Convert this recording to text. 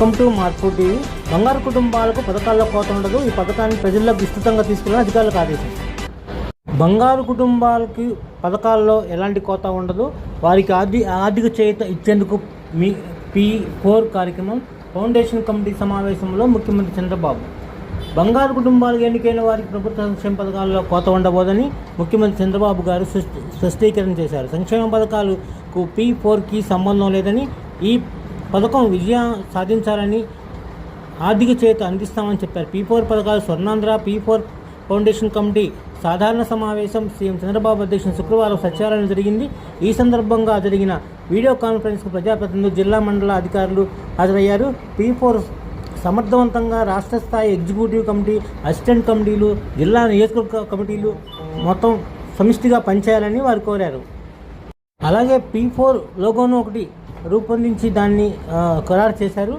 Welcome to మార్పు TV. బంగారు కుటుంబాలకు పథకాల్లో కోత ఉండదు. ఈ పథకాన్ని ప్రజల్లోకి విస్తృతంగా తీసుకెళ్ళిన అధికారులకు ఆదేశం. బంగారు కుటుంబాలకి పథకాల్లో ఎలాంటి కోత ఉండదు. వారికి ఆర్థిక ఆర్థిక చేత ఇచ్చేందుకు మీ పీ ఫోర్ కార్యక్రమం ఫౌండేషన్ కమిటీ సమావేశంలో ముఖ్యమంత్రి చంద్రబాబు. బంగారు కుటుంబాలకు ఎన్నికైన వారికి ప్రభుత్వ సంక్షేమ పథకాల్లో కోత ఉండబోదని ముఖ్యమంత్రి చంద్రబాబు గారు స్పష్ట- స్పష్టీకరణ చేశారు. సంక్షేమ పథకాలకు పీ ఫోర్కి సంబంధం లేదని ఈ పథకం విజయం సాధించాలని ఆర్థిక చేత అందిస్తామని చెప్పారు. పీ ఫోర్ పథకాలు Swarnandhra P four foundation committee సాధారణ సమావేశం సీఎం చంద్రబాబు అధ్యక్షున శుక్రవారం సచివాలయం జరిగింది. ఈ సందర్భంగా జరిగిన వీడియో కాన్ఫరెన్స్కు ప్రజాప్రతినిధులు జిల్లా మండల అధికారులు హాజరయ్యారు. పీ ఫోర్ సమర్థవంతంగా రాష్ట్ర స్థాయి ఎగ్జిక్యూటివ్ కమిటీ అసిస్టెంట్ కమిటీలు జిల్లా నియోజకవర్గ కమిటీలు మొత్తం సమిష్టిగా పనిచేయాలని వారు కోరారు. అలాగే పీ ఫోర్ లోగోను ఒకటి రూపొందించి దాన్ని ఆ, ఖరారు చేశారు.